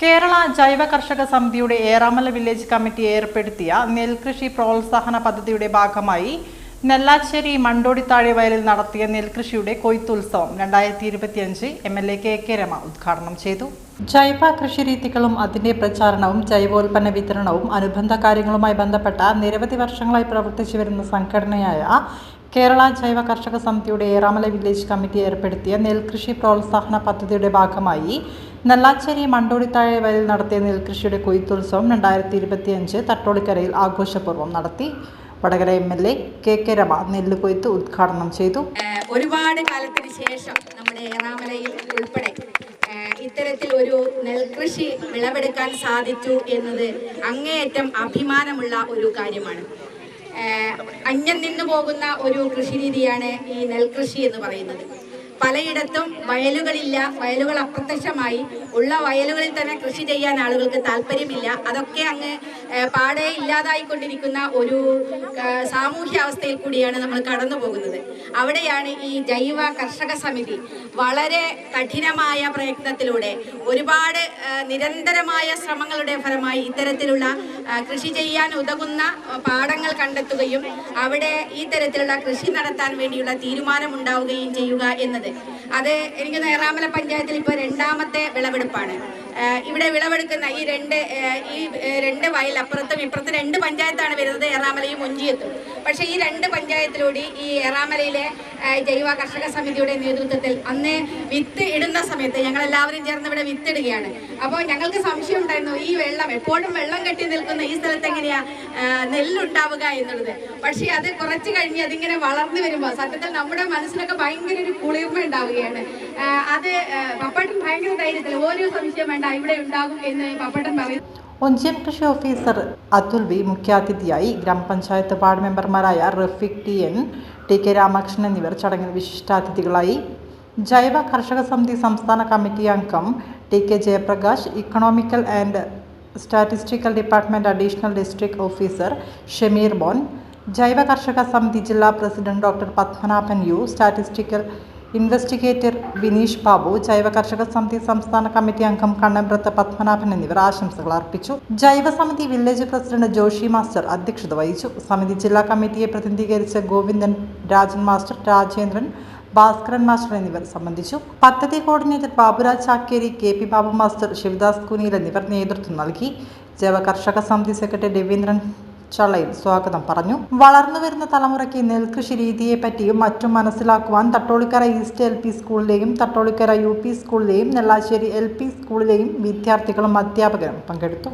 കേരള ജൈവ കർഷക സമിതിയുടെ ഏറാമല വില്ലേജ് കമ്മിറ്റി ഏർപ്പെടുത്തിയ നെൽകൃഷി പ്രോത്സാഹന പദ്ധതിയുടെ ഭാഗമായി നെല്ലാശ്ശേരി മണ്ടോടിത്താഴെ വയലിൽ നടത്തിയ നെൽകൃഷിയുടെ കൊയ്ത്തുത്സവം രണ്ടായിരത്തി ഇരുപത്തിയഞ്ച് M L A K K Rama ഉദ്ഘാടനം ചെയ്തു. ജൈവ കൃഷിരീതികളും അതിന്റെ പ്രചാരണവും ജൈവോൽപ്പന്ന വിതരണവും അനുബന്ധ കാര്യങ്ങളുമായി ബന്ധപ്പെട്ട നിരവധി വർഷങ്ങളായി പ്രവർത്തിച്ചു വരുന്ന സംഘടനയായ കേരള ജൈവ കർഷക സമിതിയുടെ ഏറാമല വില്ലേജ് കമ്മിറ്റി ഏർപ്പെടുത്തിയ നെൽകൃഷി പ്രോത്സാഹന പദ്ധതിയുടെ ഭാഗമായി നെല്ലാച്ചേരി മണ്ടോടിത്താഴെ വയലിൽ നടത്തിയ നെൽകൃഷിയുടെ കൊയ്ത്തുത്സവം രണ്ടായിരത്തി ഇരുപത്തിയഞ്ച് തട്ടോളിക്കരയിൽ ആഘോഷപൂർവം നടത്തി. Vadakara M L A K K Rama നെല്ല് കൊയ്ത്ത് ഉദ്ഘാടനം ചെയ്തു. ഒരുപാട് കാലത്തിന് ശേഷം നമ്മുടെ ഏറാമലയിൽ ഉൾപ്പെടെ ഇത്തരത്തിൽ ഒരു നെൽകൃഷി വിളവെടുക്കാൻ സാധിച്ചു എന്നത് അങ്ങേയറ്റം അഭിമാനമുള്ള ഒരു കാര്യമാണ്. അന്യം നിന്നു പോകുന്ന ഒരു കൃഷിരീതിയാണ് ഈ നെൽകൃഷി എന്ന് പറയുന്നത്. പലയിടത്തും വയലുകളില്ല വയലുകൾ അപ്രത്യക്ഷമായി. ഉള്ള വയലുകളിൽ തന്നെ കൃഷി ചെയ്യാൻ ആളുകൾക്ക് താല്പര്യമില്ല. അതൊക്കെ അങ്ങ് പാടെ ഇല്ലാതായിക്കൊണ്ടിരിക്കുന്ന ഒരു സാമൂഹ്യാവസ്ഥയിൽ കൂടിയാണ് നമ്മൾ കടന്നു പോകുന്നത് അവിടെയാണ് ഈ ജൈവ കർഷക സമിതി വളരെ കഠിനമായ പ്രയത്നത്തിലൂടെ ഒരുപാട് നിരന്തരമായ ശ്രമങ്ങളുടെ ഫലമായി ഇത്തരത്തിലുള്ള കൃഷി ചെയ്യാൻ ഉതകുന്ന പാടങ്ങൾ കണ്ടെത്തുകയും അവിടെ ഈ തരത്തിലുള്ള കൃഷി നടത്താൻ വേണ്ടിയുള്ള തീരുമാനം ഉണ്ടാവുകയും ചെയ്യുക എന്നത്. അത് എനിക്ക് നേറാമല പഞ്ചായത്തിൽ ഇപ്പോൾ രണ്ടാമത്തെ വിളവെടുപ്പാണ്. ഇവിടെ വിളവെടുക്കുന്ന ഈ രണ്ട് ഈ രണ്ട് വയൽ അപ്പുറത്തും ഇപ്പുറത്തും രണ്ട് പഞ്ചായത്താണ് വരുന്നത് എറാമലയും മുഞ്ചിയത്തും. പക്ഷെ ഈ രണ്ട് പഞ്ചായത്തിലൂടെ ഈ എറാമലയിലെ ജൈവ കർഷക സമിതിയുടെ നേതൃത്വത്തിൽ അന്ന് വിത്ത് ഇടുന്ന സമയത്ത് ഞങ്ങൾ എല്ലാവരും ചേർന്ന് ഇവിടെ വിത്തിടുകയാണ്. അപ്പോൾ ഞങ്ങൾക്ക് സംശയം ഉണ്ടായിരുന്നു ഈ വെള്ളം എപ്പോഴും വെള്ളം കെട്ടി നിൽക്കുന്ന ഈ സ്ഥലത്ത് എങ്ങനെയാ നെല്ലുണ്ടാവുക എന്നുള്ളത്. പക്ഷേ അത് കുറച്ച് കഴിഞ്ഞ് അതിങ്ങനെ വളർന്നു വരുമ്പോൾ സത്യത്തിൽ നമ്മുടെ മനസ്സിലൊക്കെ ഭയങ്കര ഒരു കുളിർമ ഉണ്ടാവുകയാണ്. അത് പപ്പട്ടൻ ഭയങ്കര ധൈര്യത്തിൽ ഓരോ സംശയം വേണ്ട ഇവിടെ ഉണ്ടാകും എന്ന് പപ്പട്ടൻ പറയും ഒഞ്ചിയം കൃഷി ഓഫീസർ അതുൽ വി മുഖ്യാതിഥിയായി ഗ്രാമപഞ്ചായത്ത് വാർഡ് മെമ്പർമാരായ Rafeeq T N T K Ramakrishnan എന്നിവർ ചടങ്ങിൽ വിശിഷ്ടാതിഥികളായി. ജൈവ കർഷക സമിതി സംസ്ഥാന കമ്മിറ്റി അംഗം T K Jayaprakash economical and statistical department additional district officer Shameer ബോൻ ജൈവ കർഷക സമിതി ജില്ലാ president doctor Padmanabhan U statistical investigator Vineesh Babu ജൈവ കർഷക സമിതി സംസ്ഥാന കമ്മിറ്റി അംഗം കണ്ണമ്പ്രത്ത് പത്മനാഭൻ എന്നിവർ ആശംസകൾ അർപ്പിച്ചു. ജൈവ സമിതി വില്ലേജ് പ്രസിഡന്റ് ജോഷി മാസ്റ്റർ അധ്യക്ഷത വഹിച്ചു. സമിതി ജില്ലാ കമ്മിറ്റിയെ പ്രതിനിധീകരിച്ച ഗോവിന്ദൻ രാജൻ മാസ്റ്റർ രാജേന്ദ്രൻ ഭാസ്കരൻ മാസ്റ്റർ എന്നിവർ സംബന്ധിച്ചു. പദ്ധതി coordinator Baburaj Chakkeri K P Babu master Sivadas Kuniyil എന്നിവർ നേതൃത്വം നൽകി. ജൈവ കർഷക സമിതി സെക്രട്ടറി രവീന്ദ്രൻ ചള്ളയിൽ സ്വാഗതം പറഞ്ഞു. വളർന്നു വരുന്ന തലമുറയ്ക്ക് നെൽകൃഷി രീതിയെപ്പറ്റിയും മറ്റും മനസ്സിലാക്കുവാൻ തട്ടോളിക്കര ഈസ്റ്റ് എൽ പി സ്കൂളിലെയും തട്ടോളിക്കര യു പി സ്കൂളിലെയും നെല്ലാശ്ശേരി എൽ പി സ്കൂളിലെയും വിദ്യാർത്ഥികളും അധ്യാപകരും പങ്കെടുത്തു.